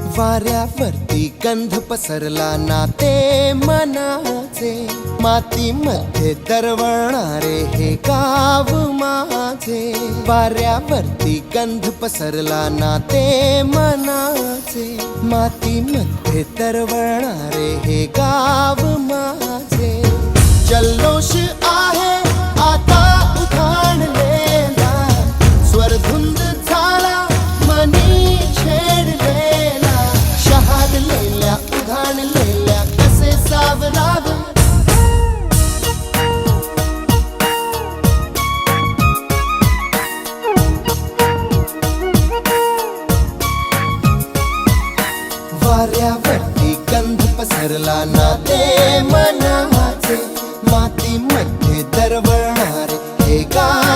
वाऱ्यावरती गंध पसरला ना ते मनाचे. मातीमध्ये दरवळणारे हे गाव माझे. वाऱ्यावरती गंध पसरला ना ते मनाचे. मातीमध्ये दरवळणारे हे गाव माझे. जल्लोष वाऱ्या भट्टी गंध पसरला ना ते मनाचे. मातीमध्ये दरवळणारे हे गा